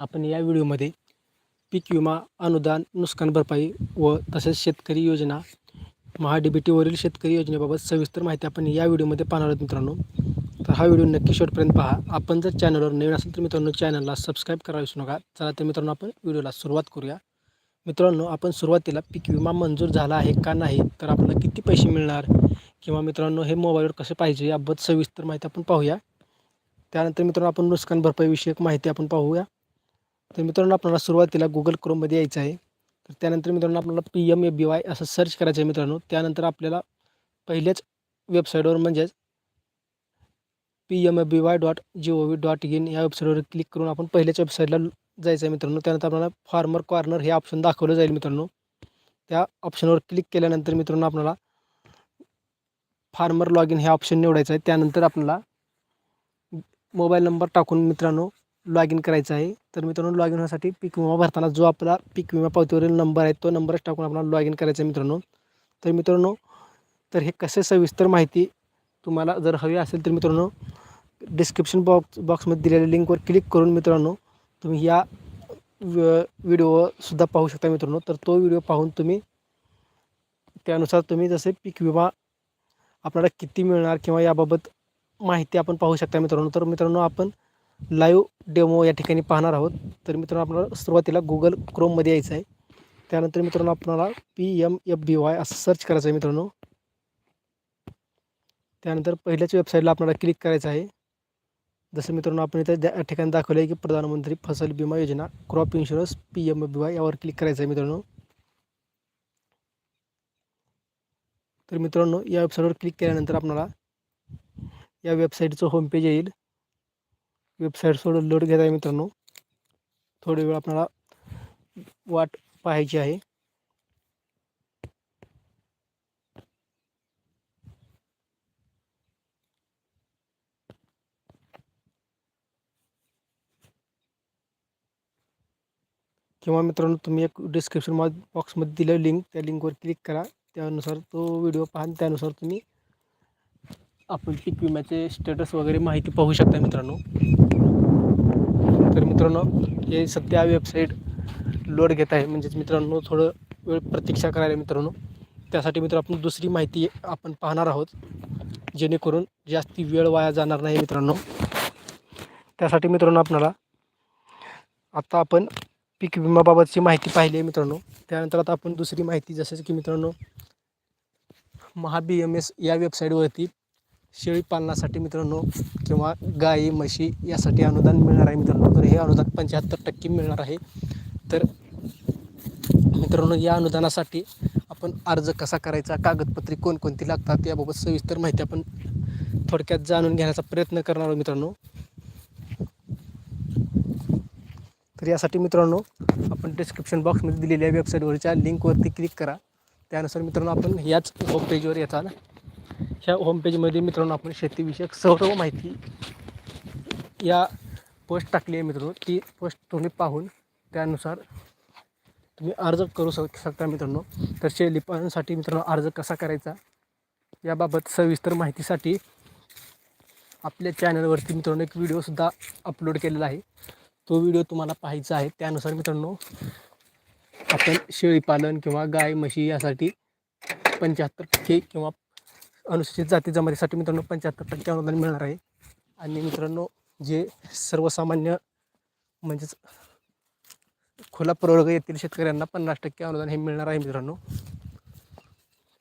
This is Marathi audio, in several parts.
आपण या व्हिडिओमध्ये पीक विमा अनुदान नुकसान भरपाई व तसेच शेतकरी योजना महा शेतकरी योजनेबाबत सविस्तर माहिती आपण या व्हिडिओमध्ये पाहणार आहोत मित्रांनो. तर हा व्हिडिओ नक्की शेवटपर्यंत पहा. आपण जर चॅनलवर नवीन असेल तर मित्रांनो चॅनलला सबस्क्राईब करायला विसरू नका. चला तर मित्रांनो आपण व्हिडिओला सुरुवात करूया. मित्रांनो आपण सुरुवातीला पीक विमा मंजूर झाला आहे का नाही तर आपल्याला किती पैसे मिळणार किंवा मित्रांनो हे मोबाईलवर कसे पाहिजे याबद्दल सविस्तर माहिती आपण पाहूया. त्यानंतर मित्रांनो आपण नुकसान भरपाईविषयक माहिती आपण पाहूया. तर मित्रांनो आपल्याला सुरुवातीला गुगल क्रोममध्ये यायचं आहे. तर त्यानंतर मित्रांनो आपल्याला P M A B Y असं सर्च करायचं आहे मित्रांनो. त्यानंतर आपल्याला पहिल्याच वेबसाईटवर म्हणजेच P M A B Y dot G O V dot in या वेबसाईटवर क्लिक करून आपण पहिल्याच वेबसाईटला जायचं आहे मित्रांनो. त्यानंतर आपल्याला फार्मर कॉर्नर हे ऑप्शन दाखवलं जाईल मित्रांनो. त्या ऑप्शनवर क्लिक केल्यानंतर मित्रांनो आपल्याला फार्मर लॉग इन हे ऑप्शन निवडायचं आहे. त्यानंतर आपल्याला मोबाईल नंबर टाकून मित्रांनो लॉग इन करायचं आहे. तर मित्रांनो लॉग इन होण्यासाठी पीक विमा भरताना जो आपला पीक विमा पावतीवरील नंबर आहे तो नंबरच टाकून आपल्याला लॉग इन करायचा आहे मित्रांनो. तर मित्रांनो तर हे कसे सविस्तर माहिती तुम्हाला जर हवी असेल तर मित्रांनो डिस्क्रिप्शन बॉक्स बॉक्समध्ये दिलेल्या लिंकवर क्लिक करून मित्रांनो तुम्ही या व्हिडिओसुद्धा पाहू शकता मित्रांनो. तर तो व्हिडिओ पाहून तुम्ही त्यानुसार तुम्ही जसे पीक विमा आपल्याला किती मिळणार किंवा याबाबत माहिती आपण पाहू शकता मित्रांनो. तर मित्रांनो आपण लाईव्ह डेमो या ठिकाणी पाहणार आहोत. तर मित्रांनो आपल्याला सुरुवातीला गुगल क्रोममध्ये यायचं आहे. त्यानंतर मित्रांनो आपल्याला P M F B Y असं सर्च करायचं आहे मित्रांनो. त्यानंतर पहिल्याच वेबसाईटला आपल्याला क्लिक करायचं आहे. जसं मित्रांनो आपण इथे त्या ठिकाणी दाखवलं आहे की प्रधानमंत्री फसल विमा योजना crop insurance P M F B Y यावर क्लिक करायचं आहे मित्रांनो. तर मित्रांनो या वेबसाईटवर क्लिक केल्यानंतर आपल्याला या वेबसाईटचं होमपेज येईल. वेबसाईट सोडून लोड घेत आहे मित्रांनो. थोडे वेळ आपल्याला वाट पाहायची आहे. किंवा मित्रांनो तुम्ही एक डिस्क्रिप्शन बॉक्समध्ये दिलं लिंक त्या लिंकवर क्लिक करा. त्यानुसार तो व्हिडिओ पहा त्यानुसार तुम्ही आपण पीक विम्याचे स्टेटस वगैरे माहिती पाहू शकता मित्रांनो. तर मित्रांनो हे सध्या वेबसाईट लोड घेत आहे. म्हणजेच मित्रांनो थोडं वेळ प्रतीक्षा करायला मित्रांनो. त्यासाठी मित्र आपण दुसरी माहिती आपण पाहणार आहोत. जेणेकरून जास्ती वेळ वाया जाणार नाही मित्रांनो. त्यासाठी मित्रांनो आपणाला आत्ता आपण पीक विमाबाबतची माहिती पाहिली आहे मित्रांनो. त्यानंतर आता आपण दुसरी माहिती जसं की मित्रांनो महा बी एम एस या वेबसाईटवरती शेळीपालनासाठी मित्रांनो किंवा गाई म्हशी यासाठी अनुदान मिळणार आहे मित्रांनो. तर हे अनुदान पंच्याहत्तर टक्के मिळणार आहे. तर मित्रांनो या अनुदानासाठी आपण अर्ज कसा करायचा कागदपत्रे कोणकोणती लागतात याबाबत सविस्तर माहिती आपण थोडक्यात जाणून घेण्याचा प्रयत्न करणार आहोत मित्रांनो. तर यासाठी मित्रांनो आपण डिस्क्रिप्शन बॉक्समध्ये दिलेल्या वेबसाईटवरच्या लिंकवरती क्लिक करा. त्यानुसार मित्रांनो आपण याच होमपेजवर येताल. ह्या होमपेजमध्ये मित्रांनो आपण शेतीविषयक सर्व माहिती या पोस्ट टाकली आहे मित्रांनो. ती पोस्ट तुम्ही पाहून त्यानुसार तुम्ही अर्ज करू शक शकता मित्रांनो. तर शेळीपालनसाठी मित्रांनो अर्ज कसा करायचा याबाबत सविस्तर माहितीसाठी आपल्या चॅनलवरती मित्रांनो एक व्हिडिओसुद्धा अपलोड केलेला आहे. तो व्हिडिओ तुम्हाला पाहायचा आहे. त्यानुसार मित्रांनो आपण शेळीपालन किंवा गाय म्हशी यासाठी पंच्याहत्तर टक्के किंवा अनुसूचित जाती जमातीसाठी मित्रांनो पंच्याहत्तर टक्के अनुदान मिळणार आहे. आणि मित्रांनो जे सर्वसामान्य म्हणजेच खुला प्रवर्ग येथील शेतकऱ्यांना पन्नास टक्के अनुदान हे मिळणार आहे मित्रांनो.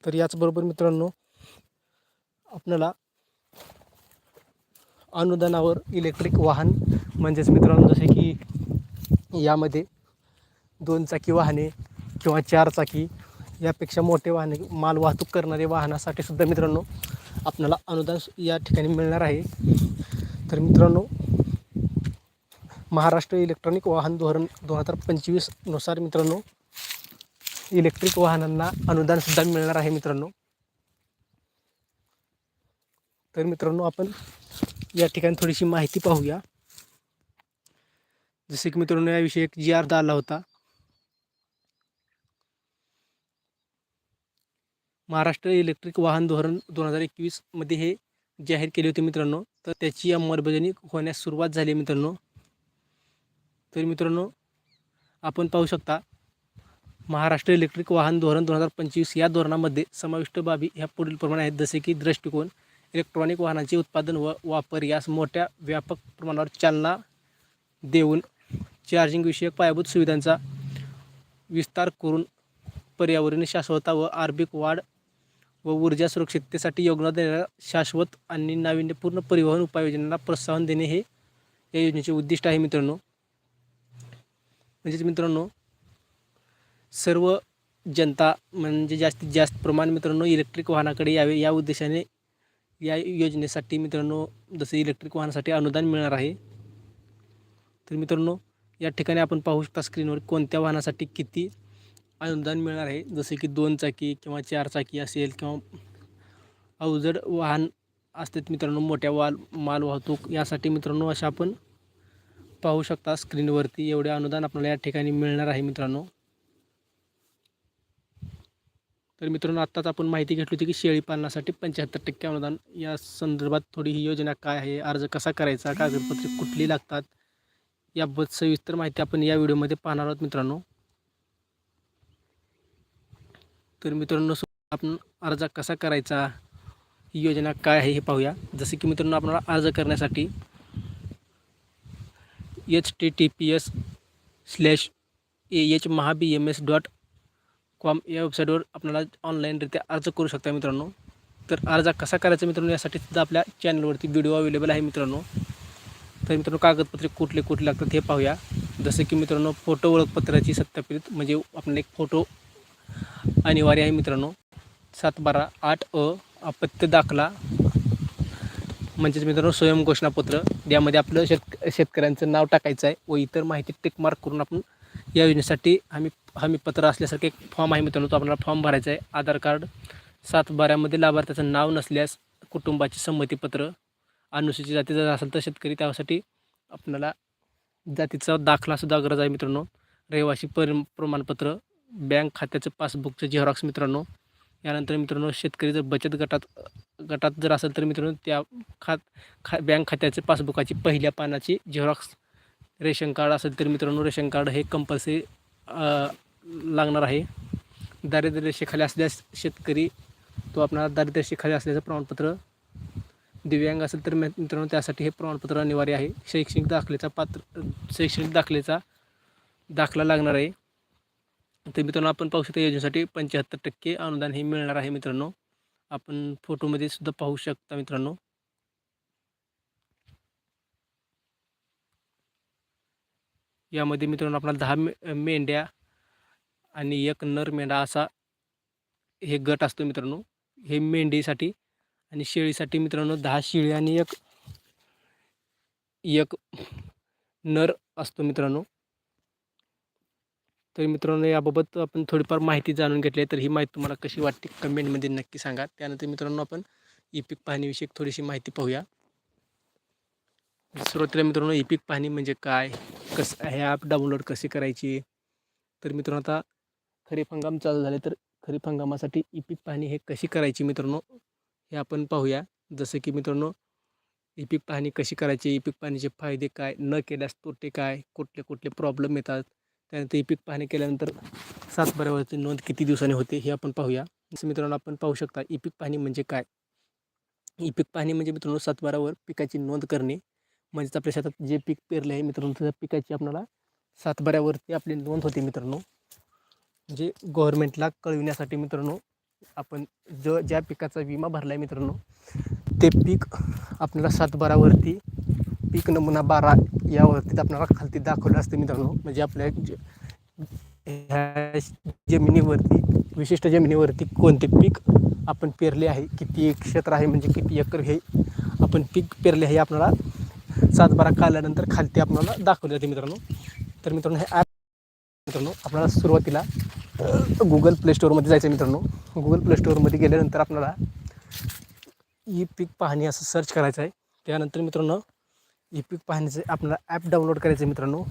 तर याचबरोबर मित्रांनो आपल्याला अनुदानावर इलेक्ट्रिक वाहन म्हणजेच मित्रांनो जसे की यामध्ये दोन चाकी वाहने किंवा चार चाकी यापेक्षा मोठे वाहने माल वाहतूक करणारे वाहनासाठी सुद्धा मित्रांनो आपल्याला अनुदान या ठिकाणी मिळणार आहे. तर मित्रांनो महाराष्ट्र इलेक्ट्रॉनिक वाहन धोरण दोन हजार पंचवीसनुसार मित्रांनो इलेक्ट्रिक वाहनांना अनुदानसुद्धा मिळणार आहे मित्रांनो. तर मित्रांनो आपण या ठिकाणी थोडीशी माहिती पाहूया. जसे की मित्रांनो याविषयी एक जी आर आला होता. महाराष्ट्र इलेक्ट्रिक वाहन धोरण दोन हजार एकवीसमध्ये हे जाहीर केले होते मित्रांनो. तर त्याची अंमलबजावणी होण्यास सुरुवात झाली मित्रांनो. तर मित्रांनो आपण पाहू शकता महाराष्ट्र इलेक्ट्रिक वाहन धोरण दोन हजार पंचवीस या धोरणामध्ये समाविष्ट बाबी ह्या पुढीलप्रमाणे आहेत जसे की दृष्टिकोन इलेक्ट्रॉनिक वाहनांचे उत्पादन व वापर यास मोठ्या व्यापक प्रमाणावर चालना देऊन चार्जिंग विषयक पायाभूत सुविधांचा विस्तार करून पर्यावरणीय शाश्वतता व आर्थिक वाढ व ऊर्जा सुरक्षिततेसाठी योगदान देणाऱ्या शाश्वत आणि नाविन्यपूर्ण परिवहन उपाययोजनांना प्रोत्साहन देणे हे या योजनेचे उद्दिष्ट आहे मित्रांनो. म्हणजेच मित्रांनो सर्व जनता म्हणजे जास्तीत जास्त प्रमाण मित्रांनो इलेक्ट्रिक वाहनाकडे यावे या उद्देशाने या योजनेसाठी मित्रांनो जसं इलेक्ट्रिक वाहनासाठी अनुदान मिळणार आहे. तर मित्रांनो या ठिकाणी आपण पाहू शकता स्क्रीनवर कोणत्या वाहनासाठी किती अनुदान मिळणार आहे. जसे की दोन चाकी किंवा चार चाकी असेल किंवा अवजड वाहन असतात मित्रांनो मोठ्या वाल माल वाहतूक यासाठी मित्रांनो अशा आपण पाहू शकता स्क्रीनवरती एवढे अनुदान आपल्याला या ठिकाणी मिळणार आहे मित्रांनो. तर मित्रांनो आत्ताच आपण माहिती घेतली होती की शेळी पालनासाठी पंच्याहत्तर टक्के अनुदान. या संदर्भात थोडी ही योजना काय आहे अर्ज कसा करायचा कागदपत्रे कुठली लागतात याबद्दल सविस्तर माहिती आपण या व्हिडिओमध्ये पाहणार आहोत मित्रांनो. तर मित्रांनो आपण अर्ज कसा करायचा? ही योजना काय आहे हे पाहूया. जसे की मित्रांनो आपल्याला अर्ज करण्यासाठी H T T P S slash A H Maha B M S dot com या वेबसाईटवर आपल्याला ऑनलाईनरित्या अर्ज करू शकता मित्रांनो. तर अर्ज कसा करायचा मित्रांनो यासाठी सुद्धा आपल्या चॅनलवरती व्हिडिओ अवेलेबल आहे मित्रांनो. तर मित्रांनो कागदपत्रे कुठले कुठले लागतात हे पाहूया. जसं की मित्रांनो फोटो ओळखपत्राची सत्यापित म्हणजे आपण एक फोटो अनिवार्य आहे मित्रांनो. सात बारा आठ अ अपत्य दाखला. म्हणजेच मित्रांनो स्वयं घोषणापत्र. यामध्ये आपलं शेतक शेतकऱ्यांचं नाव टाकायचं आहे व इतर माहिती टिक मार्क करून आपण या योजनेसाठी हमी हमीपत्र असल्यासारखे एक फॉर्म आहे मित्रांनो तो आपल्याला फॉर्म भरायचा आहे. आधार कार्ड. सात बारामध्ये लाभार्थ्याचं नाव नसल्यास कुटुंबाचे संमतीपत्र. अनुसूचित जाती जर असेल तर शेतकरी त्यासाठी आपल्याला जातीचा दाखलासुद्धा गरज आहे मित्रांनो. रहिवासी पर प्रमाणपत्र. बँक खात्याचं पासबुकचं झेरॉक्स मित्रांनो यानंतर मित्रांनो शेतकरी जर बचत गटात गटात जर असेल तर मित्रांनो त्या खात खा बँक खात्याचे पासबुकाची पहिल्या पानाची झेरॉक्स रेशन कार्ड असेल तर मित्रांनो रेशन कार्ड हे कंपल्सरी लागणार आहे. दारिद्र्य रेषेखाली असल्यास शेतकरी तो आपणाला दारिद्र्य रेषेखाली असल्याचं प्रमाणपत्र दिव्यांग असेल तर मित्रांनो त्यासाठी हे प्रमाणपत्र अनिवार्य आहे. शैक्षणिक दाखलेचा पात्र शैक्षणिक दाखलेचा दाखला लागणार आहे. तर मित्रांनो आपण पाहू शकता योजनेसाठी पंच्याहत्तर टक्के अनुदान हे मिळणार आहे मित्रांनो. आपण फोटोमध्ये सुद्धा पाहू शकता मित्रांनो. यामध्ये मित्रांनो आपल्याला दहा मे मेंढ्या आणि एक नर मेंढा असा हे गट असतो मित्रांनो. हे मेंढीसाठी आणि शेळीसाठी मित्रांनो दहा शेळी आणि एक एक नर असतो मित्रांनो. तर मित्रांनो याबाबत आपण थोडीफार माहिती जाणून घेतली आहे. तर ही माहिती तुम्हाला कशी वाटते कमेंटमध्ये नक्की सांगा. त्यानंतर मित्रांनो आपण ई पीक पाहणीविषयी थोडीशी माहिती पाहूया. सुरुवातीला मित्रांनो ई पीक पाहणी म्हणजे काय? कसं हे ॲप डाउनलोड कशी करायची? तर मित्रांनो आता खरीप हंगाम चालू झाले तर खरीप हंगामासाठी ई पीक पाहणी हे कशी करायची मित्रांनो हे आपण पाहूया. जसं की मित्रांनो ई पीक पाहणी कशी करायची? ई पीक पाहणीचे फायदे काय? न केल्यास तोटे काय? कुठले कुठले प्रॉब्लेम येतात? त्यानंतर ही पीक पाहणी केल्यानंतर सातबाऱ्यावरती नोंद किती दिवसांनी होते हे आपण पाहूया. जसं मित्रांनो आपण पाहू शकता ई पीक पाहणी म्हणजे काय? ई पीक पाहणी म्हणजे मित्रांनो सातबारावर पिकाची नोंद करणे. म्हणजेच आपल्या शेतात जे पीक पेरले आहे मित्रांनो त्या पिकाची आपल्याला सातबाऱ्यावरती आपली नोंद होते मित्रांनो. म्हणजे गव्हर्मेंटला कळविण्यासाठी मित्रांनो आपण ज ज्या पिकाचा विमा भरला आहे मित्रांनो ते पीक आपल्याला सातबारावरती पीक नमुना बारा यावरती आपल्याला खालती दाखवलं असतं मित्रांनो. म्हणजे आपल्या ह्या जमिनीवरती विशिष्ट जमिनीवरती कोणते पीक आपण पेरले आहे किती क्षेत्र आहे म्हणजे किती एकर हे आपण पीक पेरले आहे हे आपल्याला सातबारा काढल्यानंतर खालती आपल्याला दाखवले जाते मित्रांनो. तर मित्रांनो हे ॲप मित्रांनो आपल्याला सुरुवातीला गुगल प्ले स्टोअरमध्ये जायचं आहे मित्रांनो. गुगल प्ले स्टोअरमध्ये गेल्यानंतर आपल्याला ई पीक पाहणी असं सर्च करायचं आहे. त्यानंतर मित्रांनो ई पिक पाहणीचं आपल्याला ॲप डाउनलोड करायचं आहे मित्रांनो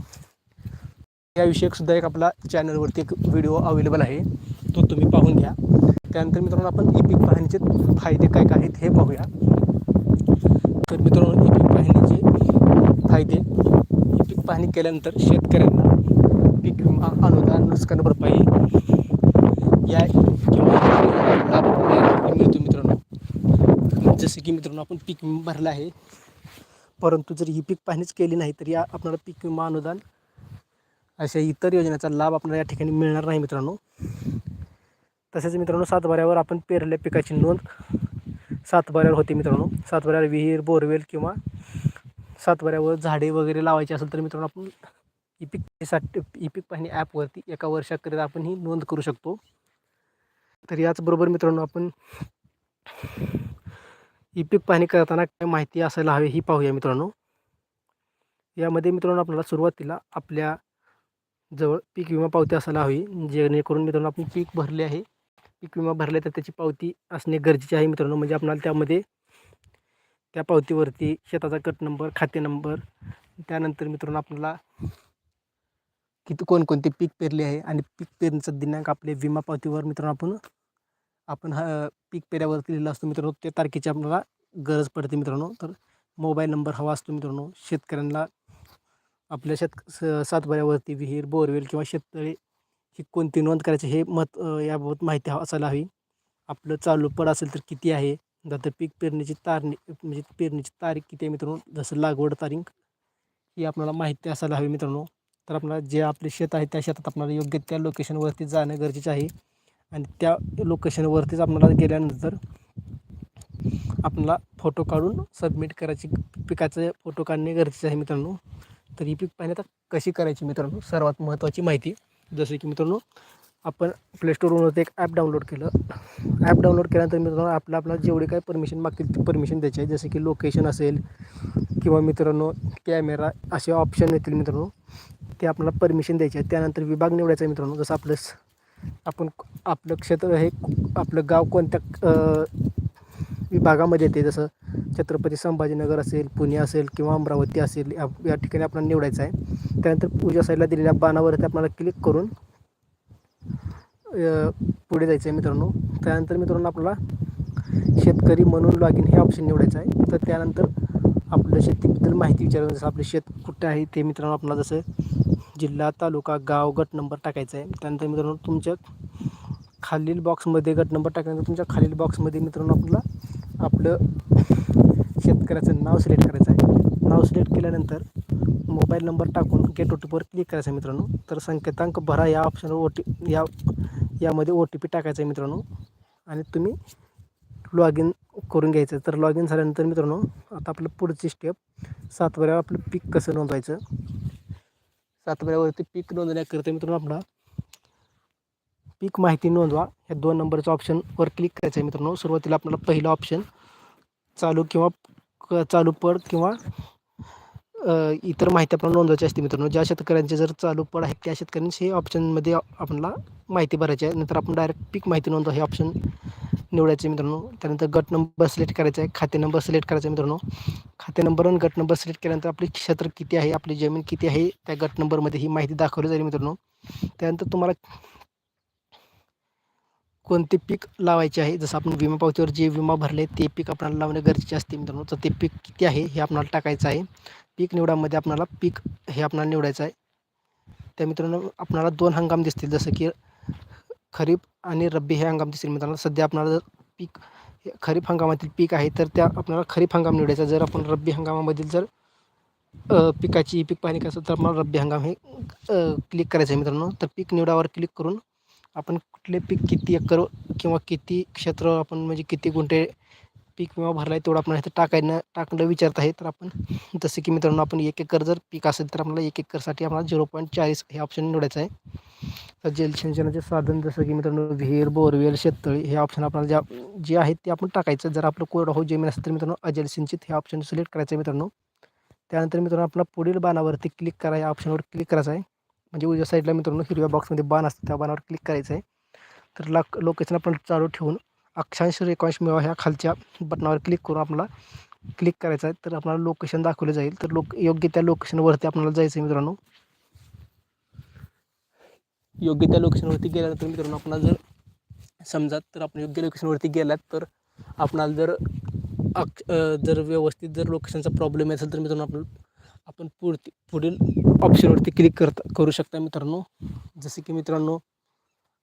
याविषयकसुद्धा एक आपला चॅनलवरती एक व्हिडिओ अवेलेबल आहे. तो तुम्ही पाहून घ्या. त्यानंतर मित्रांनो आपण ई पीक पाहणीचे फायदे काय काय आहेत हे पाहूया. तर मित्रांनो ई पीक पाहणीचे फायदे. ई पीक पाहणी केल्यानंतर शेतकऱ्यांना पीक विमा अनुदान नुकसान भरपाई या किंवा लाभ मिळतो मित्रांनो. जसे की मित्रांनो आपण पीक विमा भरला आहे. परंतु जर ही पीक पाहणीच केली नाही तर या आपणाला पीक विमा अनुदान अशा इतर योजनेचा लाभ आपल्याला या ठिकाणी मिळणार नाही मित्रांनो. तसेच मित्रांनो सातबाऱ्यावर आपण पेरलेल्या पिकाची नोंद सातबाऱ्यावर होते मित्रांनो. सातबाऱ्यावर विहीर बोरवेल किंवा सातबाऱ्यावर झाडे वगैरे लावायची असेल तर मित्रांनो आपण ई पीकसाठी ई पीक पाहणी ॲपवरती एका वर्षाकरिता आपण ही नोंद करू शकतो. तर याचबरोबर मित्रांनो आपण ई पीक पाहणी करताना काय माहिती असायला हवी ही पाहूया मित्रांनो. यामध्ये मित्रांनो आपल्याला सुरुवातीला आपल्या जवळ पीक विमा पावती असायला हवी जेणेकरून मित्रांनो आपण पीक भरले आहे. पीक विमा भरले तर त्याची पावती असणे गरजेचे आहे मित्रांनो. म्हणजे आपल्याला त्यामध्ये त्या पावतीवरती शेताचा कट नंबर खाते नंबर त्यानंतर मित्रांनो आपल्याला किती कोणकोणते पीक पेरले आहे आणि पीक पेरणीचा दिनांक आपल्या विमा पावतीवर मित्रांनो आपण आपण हा पीक पेऱ्यावरती लिहिला असतो मित्रांनो त्या तारखेची आपल्याला गरज पडते मित्रांनो. तर मोबाईल नंबर हवा असतो मित्रांनो. शेतकऱ्यांना आपल्या शेत स सातबाऱ्यावरती विहीर बोरवेल किंवा शेततळे ही कोणती नोंद करायची हे मत याबाबत माहिती असायला हवी. आपलं चालू पड असेल तर किती आहे? नंतर पीक पेरणीची तारणी म्हणजे पेरणीची तारीख किती आहे मित्रांनो? जसं लागवड तारीख ही आपल्याला माहिती असायला हवी मित्रांनो. तर आपल्याला जे आपले शेत आहे त्या शेतात आपल्याला योग्य त्या लोकेशनवरती जाणं गरजेचं आहे. आणि त्या लोकेशनवरतीच आपल्याला गेल्यानंतर आपल्याला फोटो काढून सबमिट करायची पिकाचे फोटो काढणे गरजेचे आहे मित्रांनो. तर ही पीक पाहणी आता कशी करायची मित्रांनो? सर्वात महत्त्वाची माहिती. जसे की मित्रांनो आपण प्लेस्टोरवरून एक ॲप डाउनलोड केलं. ॲप डाउनलोड केल्यानंतर मित्रांनो आपलं आपल्याला जेवढी काय परमिशन मागतील ती परमिशन द्यायची आहे. जसे की लोकेशन असेल किंवा मित्रांनो कॅमेरा असे ऑप्शन येतील मित्रांनो ते आपल्याला परमिशन द्यायचे आहे. त्यानंतर विभाग निवडायचा आहे मित्रांनो. जसं आपलं आपण आपलं क्षेत्र हे आपलं गाव कोणत्या विभागामध्ये येते? जसं छत्रपती संभाजीनगर असेल पुणे असेल किंवा अमरावती असेल या या ठिकाणी आपल्याला निवडायचं आहे. त्यानंतर उजव्या साईडला दिलेल्या बाणावरती आपल्याला क्लिक करून पुढे जायचं आहे मित्रांनो. त्यानंतर मित्रांनो आपल्याला शेतकरी म्हणून लॉग इन हे ऑप्शन निवडायचं आहे. तर त्यानंतर आपलं शेतीबद्दल माहिती विचारायचं जसं आपलं शेत कुठं आहे ते मित्रांनो आपल्याला जसं जिल्हा तालुका गाव गट नंबर टाकायचा आहे. त्यानंतर मित्रांनो तुमच्या खालील बॉक्समध्ये गट नंबर टाकल्यानंतर तुमच्या खालील बॉक्समध्ये मित्रांनो आपल्याला आपलं शेतकऱ्याचं नाव सिलेक्ट करायचं आहे. नाव सिलेक्ट केल्यानंतर मोबाईल नंबर टाकून गेट ओ टी पीवर क्लिक करायचं आहे मित्रांनो. तर संकेतांक भरा या ऑप्शनवर ओ टी या यामध्ये ओ टी पी टाकायचा आहे मित्रांनो. आणि तुम्ही लॉग इन करून घ्यायचं. तर लॉग इन झाल्यानंतर मित्रांनो आता आपलं पुढची स्टेप सातवऱ्यावर आपलं पीक कसं नोंदवायचं. सातवऱ्यावरती पीक नोंदवण्याकरिता मित्रांनो आपला. पीक माहिती नोंदवा. ह्या दोन नंबरच्या ऑप्शनवर क्लिक करायचं आहे मित्रांनो. सुरुवातीला आपल्याला पहिला ऑप्शन चालू किंवा क- चालू पड किंवा इतर माहिती आपल्याला नोंदवायची असते मित्रांनो. ज्या शेतकऱ्यांचे जर चालू पड आहेत त्या शेतकऱ्यांनी हे ऑप्शनमध्ये आपल्याला माहिती भरायची आहे. नंतर आपण डायरेक्ट पीक माहिती नोंदवा हे ऑप्शन निवडायचे मित्रांनो. त्यानंतर गट नंबर सिलेक्ट करायचा आहे. खाते नंबर सिलेक्ट करायचा आहे मित्रांनो. खाते नंबर आणि गट नंबर सिलेक्ट केल्यानंतर आपले क्षेत्र किती आहे आपली जमीन किती आहे त्या गट नंबरमध्ये ही माहिती दाखवली जाईल मित्रांनो. त्यानंतर तुम्हाला कोणते पीक लावायचे आहे? जसं आपण विमा पावतीवर जे विमा भरले ते पीक आपल्याला लावणे गरजेचे असते मित्रांनो. तर ते पीक किती आहे हे आपल्याला टाकायचं आहे. पीक निवडामध्ये आपल्याला पीक हे आपल्याला निवडायचं आहे. त्या मित्रांनो आपणाला दोन हंगाम दिसतील. जसं की खरीप आणि रब्बी हे हंगाम दिसतील मित्रांनो. सध्या आपणाला जर पीक हे खरीप हंगामातील पीक आहे तर त्या आपल्याला खरीप हंगाम निवडायचा. जर आपण रब्बी हंगामामधील जर पिकाची पीक पाणी करायचं तर आपल्याला रब्बी हंगाम हे क्लिक करायचं आहे मित्रांनो. तर पीक निवडावर क्लिक करून आपण कुठले पीक किती एकर किंवा किती क्षेत्र आपण म्हणजे किती गुंठे पीक विमा भरला आहे तेवढं आपण इथं टाकायनं टाकणं विचारत आहे. तर आपण जसं की मित्रांनो आपण एक एकर जर पीक असेल तर आपल्याला एक एकरसाठी आम्हाला झिरो पॉईंट चाळीस हे ऑप्शन निवडायचं आहे. तर जलसिंचनाचे साधन जसं की मित्रांनो विहीर बोरवेल शेततळी हे ऑप्शन आपल्याला ज्या जे आहेत ते आपण टाकायचं. जर आपलं कोरडवाहू हो जमीन असेल तर मित्रांनो अजलसिंचित हे ऑप्शन सिलेक्ट करायचं आहे मित्रांनो. त्यानंतर मित्रांनो आपला पुढील बाणावरती क्लिक करा या ऑप्शनवर क्लिक करायचं आहे. म्हणजे उजव्या साईडला मित्रांनो हिरव्या बॉक्समध्ये बाण असतं त्या बाणावर क्लिक करायचं आहे. तर लाक लोकेशन आपण चालू ठेवून अक्षांश रेखांश मिळवा ह्या खालच्या बटनावर क्लिक करून आपल्याला क्लिक करायचं आहे. तर आपल्याला लोकेशन दाखवलं जाईल. तर लोक योग्य त्या लोकेशनवरती आपल्याला जायचं आहे मित्रांनो. योग्य त्या लोकेशनवरती गेल्यानंतर मित्रांनो आपल्याला जर समजा तर आपण योग्य लोकेशनवरती गेलात तर आपणाला जर अक्ष जर व्यवस्थित जर लोकेशनचा प्रॉब्लेम असेल तर मित्रांनो आपण आपण पुढती पुढील ऑप्शनवरती क्लिक करता करू शकता मित्रांनो. जसे की मित्रांनो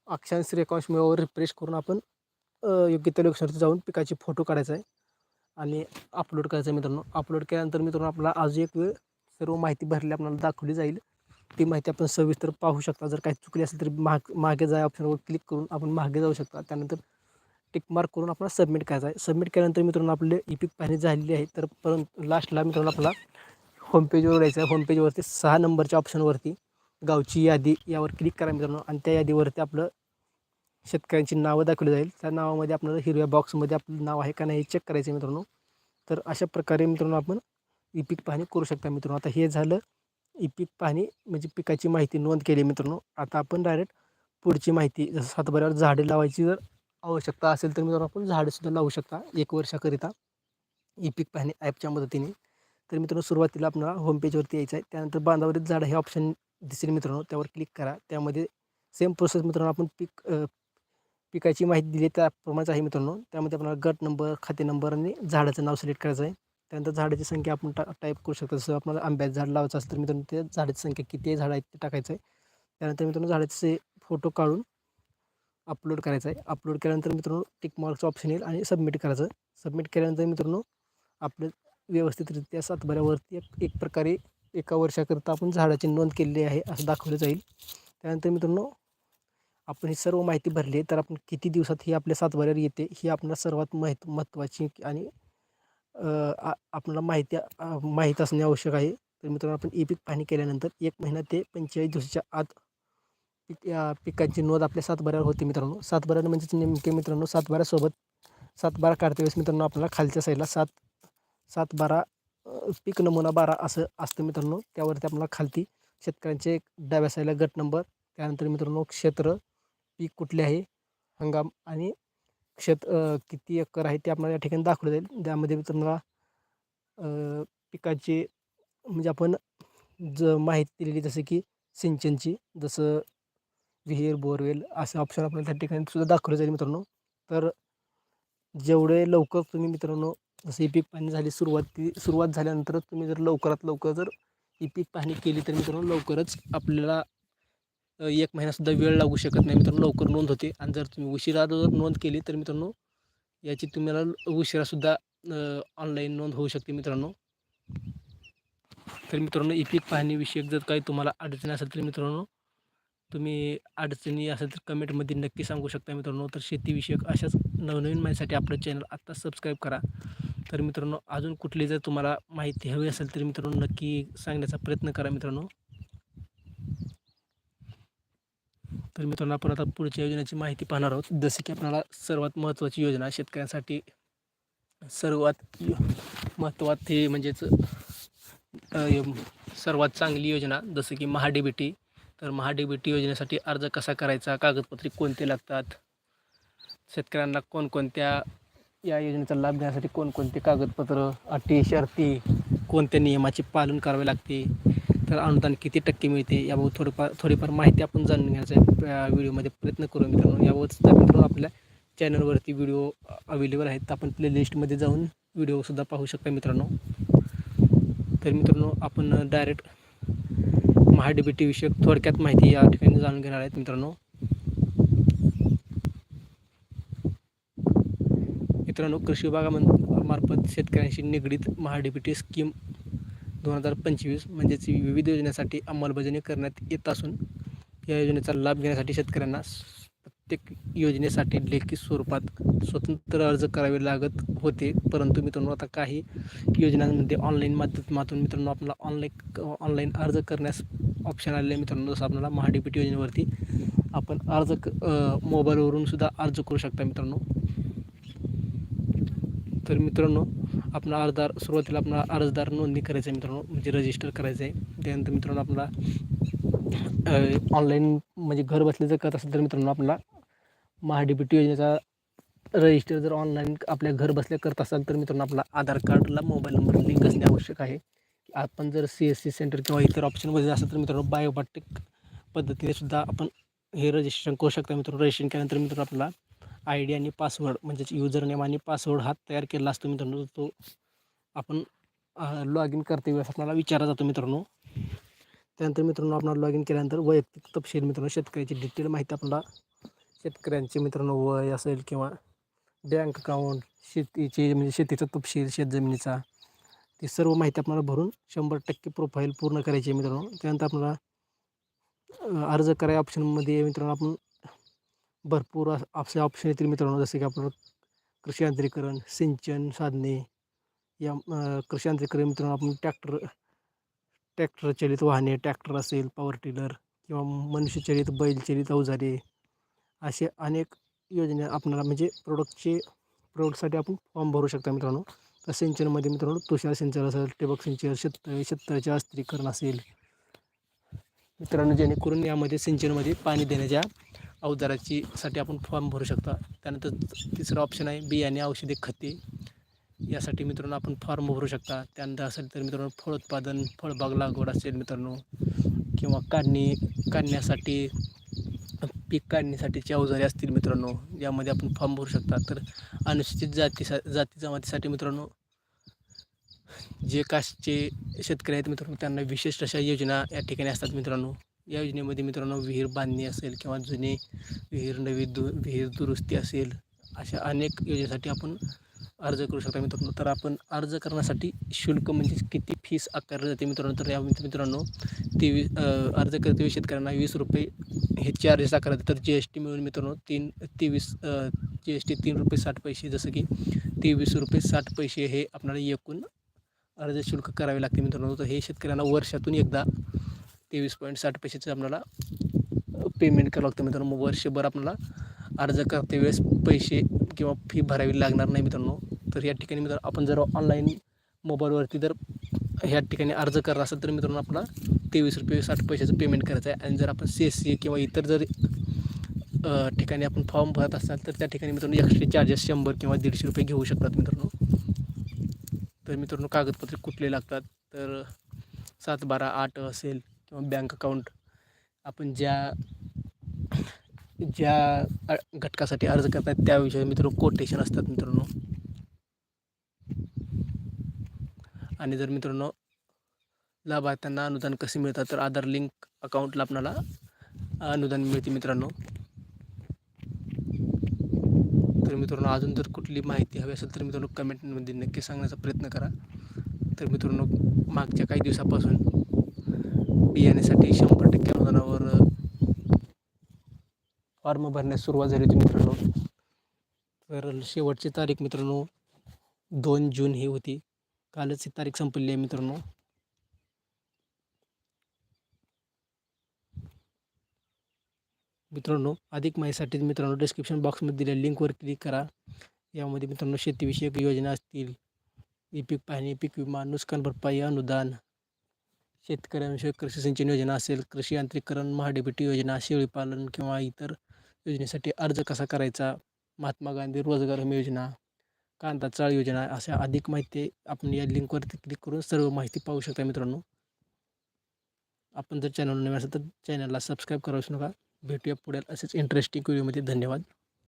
अक्षांश रेखांश मेळावर रिफ्रेश करून आपण योग्य त्या लोकेशनवरती जाऊन पिकाचे फोटो काढायचा आहे आणि अपलोड करायचं आहे मित्रांनो. अपलोड केल्यानंतर मित्रांनो आपला आज एक वेळ सर्व माहिती भरली आपल्याला दाखवली जाईल. ती माहिती आपण सविस्तर पाहू शकता. जर काही चुकली असेल तर माग मागे जाय ऑप्शनवर क्लिक करून आपण मागे जाऊ शकता. त्यानंतर टिक मार्क करून आपल्याला सबमिट करायचा आहे. सबमिट केल्यानंतर मित्रांनो आपले ई पीक पाहणी झालेली आहे. तर परंतु लास्टला मित्रांनो आपला होमपेजवर यायचं आहे. होमपेजवरती सहा नंबरच्या ऑप्शनवरती गावची यादी यावर क्लिक करा मित्रांनो. आणि त्या यादीवरती आपलं शेतकऱ्यांची नावं दाखवली जाईल. त्या नावामध्ये आपल्याला हिरव्या बॉक्समध्ये आपलं नाव आहे का नाही हे चेक करायचं आहे मित्रांनो. तर अशा प्रकारे मित्रांनो आपण ई पीक पाहणी करू शकता मित्रांनो. आता हे झालं ई पीक पाहणी म्हणजे पिकाची माहिती नोंद केली मित्रांनो. आता आपण डायरेक्ट पुढची माहिती जसं सातबाऱ्यावर झाडे लावायची जर आवश्यकता असेल तर मित्रांनो आपण झाडेसुद्धा लावू शकता एक वर्षाकरिता. ई पीक पाहणी ॲपच्या मदतीने. तर मित्रांनो सुरुवातीला आपल्याला होमपेजवरती यायचं आहे त्यानंतर बांधावरील झाडं हे ऑप्शन दिसेल मित्रांनो. त्यावर क्लिक करा. त्यामध्ये सेम प्रोसेस मित्रांनो आपण पीक पिकाची माहिती दिली त्याप्रमाणेच आहे मित्रांनो. त्यामध्ये आपल्याला गट नंबर खाते नंबर आणि झाडाचं नाव सिलेक्ट करायचं आहे. त्यानंतर झाडाची संख्या आपण टा टाईप करू शकतो. जसं आपल्याला आंब्याचं झाड लावायचं असेल तर मित्रांनो ते झाडाची संख्या किती झाड झाडं आहेत ते टाकायचं आहे. त्यानंतर मित्रांनो झाडाचे फोटो काढून अपलोड करायचं आहे. अपलोड केल्यानंतर मित्रांनो टिक मार्कचं ऑप्शन येईल आणि सबमिट करायचं सबमिट केल्यानंतर मित्रांनो आपलं व्यवस्थितरित्या सातबाऱ्यावरती एक एक प्रकारे एका वर्षाकरिता आपण झाडाची नोंद केलेली आहे असं दाखवलं जाईल. त्यानंतर मित्रांनो आपण ही सर्व माहिती भरली तर आपण किती दिवसात ही आपल्या सातबाऱ्यावर येते ही आपल्याला सर्वात माहीत महत्त्वाची आणि आपल्याला माहिती माहीत असणे आवश्यक आहे. तर मित्रांनो आपण ई पीक पाहणी केल्यानंतर एक महिना ते पंचेचाळीस दिवसाच्या आत पिक या पिकांची नोंद आपल्या सातबाऱ्यावर होते मित्रांनो. सातबाऱ्यानं म्हणजे नेमके मित्रांनो सातबाऱ्यासोबत सातबारा काढते वेळेस मित्रांनो आपल्याला खालच्या साईडला सात सातबारा पीक नमुना बारा असं असतं मित्रांनो. त्यावरती आपल्याला खालती शेतकऱ्यांचे एक डाव्या साईडला गट नंबर त्यानंतर मित्रांनो क्षेत्र पीक कुठले आहे? हंगाम आणि क्षेत किती एकर आहे ते आपल्याला या ठिकाणी दाखवलं जाईल. त्यामध्ये तुम्हाला पिकाची पिकाचे म्हणजे आपण ज माहिती दिलेली जसं की सिंचनची जसं विहीर बोरवेल असं ऑप्शन आपल्याला त्या ठिकाणी सुद्धा दाखवलं जाईल मित्रांनो. तर जेवढे लवकर तुम्ही मित्रांनो जसं ई पीक पाहणी झाली सुरुवाती सुरुवात झाल्यानंतर तुम्ही जर लवकरात लवकर जर ई पीक पाहणी केली तर मित्रांनो लवकरच आपल्याला एक महिनासुद्धा वेळ लागू शकत नाही. मित्रांनो लवकर नोंद होते. आणि जर तुम्ही उशिरा जर नोंद केली तर मित्रांनो याची तुम्हाला उशिरासुद्धा ऑनलाईन नोंद होऊ शकते मित्रांनो. तर मित्रांनो ई पीक पाहणीविषयक जर काही तुम्हाला अडचणी असेल तर मित्रांनो तुम्ही अडचणी असेल तर कमेंटमध्ये नक्की सांगू शकता मित्रांनो. तर शेतीविषयक अशाच नवनवीन माहितीसाठी आपलं चॅनल आत्ता सबस्क्राईब करा. तर मित्रांनो अजून कुठली जर तुम्हाला माहिती हवी असेल तर मित्रांनो नक्की सांगण्याचा प्रयत्न करा मित्रांनो. तर मित्रांनो आपण आता पुढच्या योजनेची माहिती पाहणार आहोत. जसे की आपल्याला सर्वात महत्त्वाची योजना शेतकऱ्यांसाठी सर्वात महत्त्वाची म्हणजेच सर्वात चांगली योजना जसं की महाडीबीटी. तर महाडीबीटी योजनेसाठी अर्ज कसा करायचा कागदपत्रे कोणते लागतात शेतकऱ्यांना कोणकोणत्या या योजनेचा लाभ घेण्यासाठी कोणकोणते कागदपत्र अटी शर्ती कोणत्या नियमाचे पालन करावे लागते तर अनुदान किती टक्के मिळते याबाबत थोडीफार थोडीफार माहिती आपण जाणून घेण्याचा व्हिडिओमध्ये प्रयत्न करू मित्रांनो. याबाबत सुद्धा मित्रांनो आपल्या चॅनलवरती व्हिडिओ अवेलेबल आहेत. आपण प्लेलिस्टमध्ये जाऊन व्हिडिओसुद्धा पाहू शकता मित्रांनो. तर मित्रांनो आपण डायरेक्ट महा विषयक थोडक्यात माहिती या ठिकाणी जाणून घेणार आहेत मित्रांनो. मित्रांनो कृषी विभागामार्फत शेतकऱ्यांशी निगडीत महाडीबीटी स्कीम दोन हजार पंचवीस म्हणजेच विविध योजनेसाठी अंमलबजावणी करण्यात येत असून या योजनेचा लाभ घेण्यासाठी शेतकऱ्यांना प्रत्येक योजनेसाठी लेखी स्वरूपात स्वतंत्र अर्ज करावे लागत होते. परंतु मित्रांनो आता काही योजनांमध्ये ऑनलाईन माध्यमातून मित्रांनो आपल्याला ऑनलाईन ऑनलाईन अर्ज करण्यास ऑप्शन आलेले मित्रांनो जसं आपल्याला महाडीपीटी योजनेवरती आपण अर्ज क मोबाईलवरून सुद्धा अर्ज करू शकता मित्रांनो. तर मित्रांनो आपला अर्जदार सुरुवातीला आपला अर्जदार नोंदणी करायचं आहे मित्रांनो म्हणजे रजिस्टर करायचं आहे त्यानंतर मित्रांनो आपला ऑनलाईन म्हणजे घर बसले जर करत असेल तर मित्रांनो आपला महा डी टी योजनेचा रजिस्टर जर ऑनलाईन आपल्या घर बसल्या करत असाल तर मित्रांनो आपला आधार कार्डला मोबाईल नंबर लिंक असणे आवश्यक आहे. आपण जर सी एस सी सेंटर किंवा इतर ऑप्शनमध्ये असेल तर मित्रांनो बायोमेट्रिक पद्धतीने सुद्धा आपण हे रजिस्ट्रेशन करू शकता. मित्रांनो रजिस्ट्रेशन केल्यानंतर मित्रांनो आपला आय डी आणि पासवर्ड म्हणजेच युजर नेम आणि पासवर्ड हा तयार केला असतो मित्रांनो तो आपण लॉग इन करते वेळेस आपल्याला विचारा जातो मित्रांनो. त्यानंतर मित्रांनो आपण लॉग इन केल्यानंतर वैयक्तिक तपशील मित्रांनो शेतकऱ्याची डिटेल माहिती आपल्याला शेतकऱ्यांचे मित्रांनो वय असेल किंवा बँक अकाउंट शेतीचे म्हणजे शेतीचा तपशील शेतजमिनीचा ती सर्व माहिती आपल्याला भरून शंभर टक्के प्रोफाईल पूर्ण करायची आहे मित्रांनो. त्यानंतर आपल्याला अर्ज कराय ऑप्शनमध्ये मित्रांनो आपण भरपूर असे ऑप्शन येतील मित्रांनो. जसे की आपण कृषी यांत्रिकरण सिंचन साधने या कृषी यांत्रिकरण मित्रांनो आपण ट्रॅक्टर ट्रॅक्टर चलित वाहने ट्रॅक्टर असेल पॉवर टिलर किंवा मनुष्यचलित बैलचलित अवजारे असे अनेक योजना आपणाला म्हणजे प्रोडक्टचे प्रोडक्टसाठी आपण फॉर्म भरू शकता मित्रांनो. तर सिंचनमध्ये मित्रांनो तुषार सिंचन असेल ठिबक सिंचन शेत शेततळ्याचे अस्त्रीकरण असेल. मित्रांनो जेणेकरून यामध्ये सिंचनमध्ये पाणी देण्याच्या अवजाराची साठी आपण फॉर्म भरू शकता. त्यानंतर तिसरं ऑप्शन आहे बियाणे औषधे खते. यासाठी मित्रांनो आपण फॉर्म भरू शकता. त्यानंतर असेल तर मित्रांनो फळ उत्पादन फळबाग लागवड असेल मित्रांनो. किंवा काढणी काढण्यासाठी पीक काढणीसाठीचे अवजारे असतील मित्रांनो यामध्ये आपण फॉर्म भरू शकता. तर अनुसूचित जाती जाती जमातीसाठी मित्रांनो जे कास्टचे शेतकरी आहेत मित्रांनो त्यांना विशेष अशा योजना या ठिकाणी असतात मित्रांनो. या योजनेमध्ये मित्रांनो विहीर बांधणी असेल किंवा जुने विहीर नवी दु विहीर दुरुस्ती असेल अशा अनेक योजनेसाठी आपण अर्ज करू शकता मित्रांनो. तर आपण अर्ज करण्यासाठी शुल्क म्हणजे किती फीस आकारली जाते मित्रांनो? तर या मित्रांनो तेवीस अर्ज करते शेतकऱ्यांना वीस रुपये हे चार्जेस आकारले तर जी एस टी मिळून मित्रांनो तीन तेवीस जी एस टी तीन रुपये साठ पैसे जसं की तेवीस रुपये साठ पैसे हे आपल्याला एकूण अर्ज शुल्क करावे लागते मित्रांनो. तर हे शेतकऱ्यांना वर्षातून एकदा तेवीस पॉईंट साठ पैशाचं आपल्याला पेमेंट करावं लागतं मित्रांनो. वर्षभर आपल्याला अर्ज करते वेळेस पैसे किंवा फी भरावी लागणार नाही मित्रांनो. तर या ठिकाणी मित्रांनो आपण जर ऑनलाईन मोबाईलवरती जर ह्या ठिकाणी अर्ज करत असेल तर मित्रांनो आपल्याला तेवीस रुपये साठ पैशाचं पेमेंट करायचं आहे. आणि जर आपण सी एस सी किंवा इतर जर ठिकाणी आपण फॉर्म भरत असाल तर त्या ठिकाणी मित्रांनो एक्स्ट्रा चार्जेस शंभर किंवा दीडशे रुपये घेऊ शकतात मित्रांनो. तर मित्रांनो कागदपत्रे कुठले लागतात? तर सात बारा आठ असेल किंवा बँक अकाउंट आपण ज्या ज्या अ, घटकासाठी अर्ज करतात त्याविषयी मित्रांनो कोटेशन असतात मित्रांनो. आणि जर मित्रांनो लाभार्थ्यांना अनुदान कसे मिळतात तर आधार लिंक अकाउंटला आपणाला अनुदान मिळते मित्रांनो. तर मित्रांनो अजून जर कुठली माहिती हवी असेल तर मित्रांनो कमेंटमध्ये नक्की सांगण्याचा प्रयत्न करा. तर मित्रांनो मागच्या काही दिवसापासून बियाण्यासाठी शंभर टक्के अनुदानावर फॉर्म भरण्यास सुरुवात झाली होती मित्रांनो. तर शेवटची तारीख मित्रांनो दोन जून ही होती. कालच ही तारीख संपलेली आहे मित्रांनो. मित्रांनो अधिक माहितीसाठी मित्रांनो डिस्क्रिप्शन बॉक्समध्ये दिलेल्या लिंकवर क्लिक करा. यामध्ये मित्रांनो शेतीविषयक योजना असतील ई पीक पाहणी पीक विमा नुकसान भरपाई अनुदान शेतकऱ्यांविषयक कृषी सिंचन योजना असेल कृषी यांत्रिकरण महाडीबीटी योजना शेळीपालन किंवा इतर योजनेसाठी अर्ज कसा करायचा? महात्मा गांधी रोजगार हमी योजना कांदा चाळ योजना अशा अधिक माहिती आपण या लिंकवरती क्लिक करून सर्व माहिती पाहू शकता मित्रांनो. आपण जर चॅनल नवीन असेल तर चॅनलला सबस्क्राईब करू नका. भेटूया पुढे असेच इंटरेस्टिंग व्हिडिओमध्ये धन्यवाद.